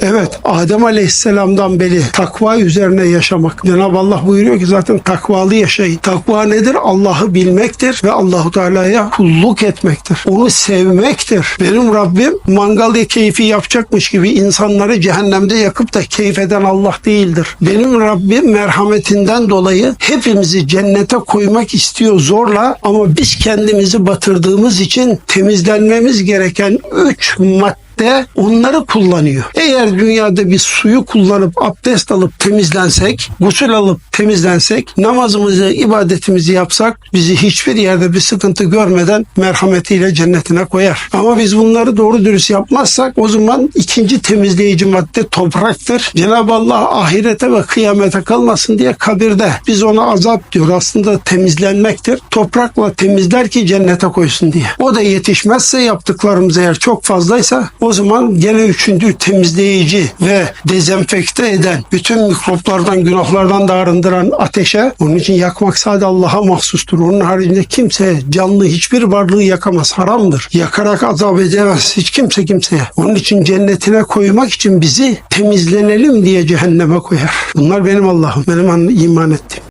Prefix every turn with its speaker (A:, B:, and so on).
A: Evet Adem Aleyhisselam'dan beri takva üzerine yaşamak. Cenab-ı Allah buyuruyor ki zaten takvalı yaşayın. Takva nedir? Allah'ı bilmektir ve Allahu Teala'ya kulluk etmektir. Onu sevmektir. Benim Rabbim mangal keyfi yapacakmış gibi insanları cehennemde yakıp da keyif eden Allah değildir. Benim Rabbim merhametinden dolayı hepimizi cennete koymak istiyor zorla ama biz kendimizi batırdığımız için temizlenmemiz gereken üç madde de onları kullanıyor. Eğer dünyada bir suyu kullanıp abdest alıp temizlensek, gusül alıp temizlensek, namazımızı, ibadetimizi yapsak bizi hiçbir yerde bir sıkıntı görmeden merhametiyle cennetine koyar. Ama biz bunları doğru dürüst yapmazsak o zaman ikinci temizleyici madde topraktır. Cenab-ı Allah ahirete ve kıyamete kalmasın diye kabirde biz ona azap diyor. Aslında temizlenmektir. Toprakla temizler ki cennete koysun diye. O da yetişmezse yaptıklarımız eğer çok fazlaysa o zaman gene üçüncü temizleyici ve dezenfekte eden bütün mikroplardan, günahlardan da arındıran ateşe onun için yakmak sadece Allah'a mahsustur. Onun haricinde kimse canlı hiçbir varlığı yakamaz. Haramdır. Yakarak azap edemez hiç kimse kimseye. Onun için cennetine koymak için bizi temizlenelim diye cehenneme koyar. Bunlar benim Allah'ım. Benim iman ettiğim.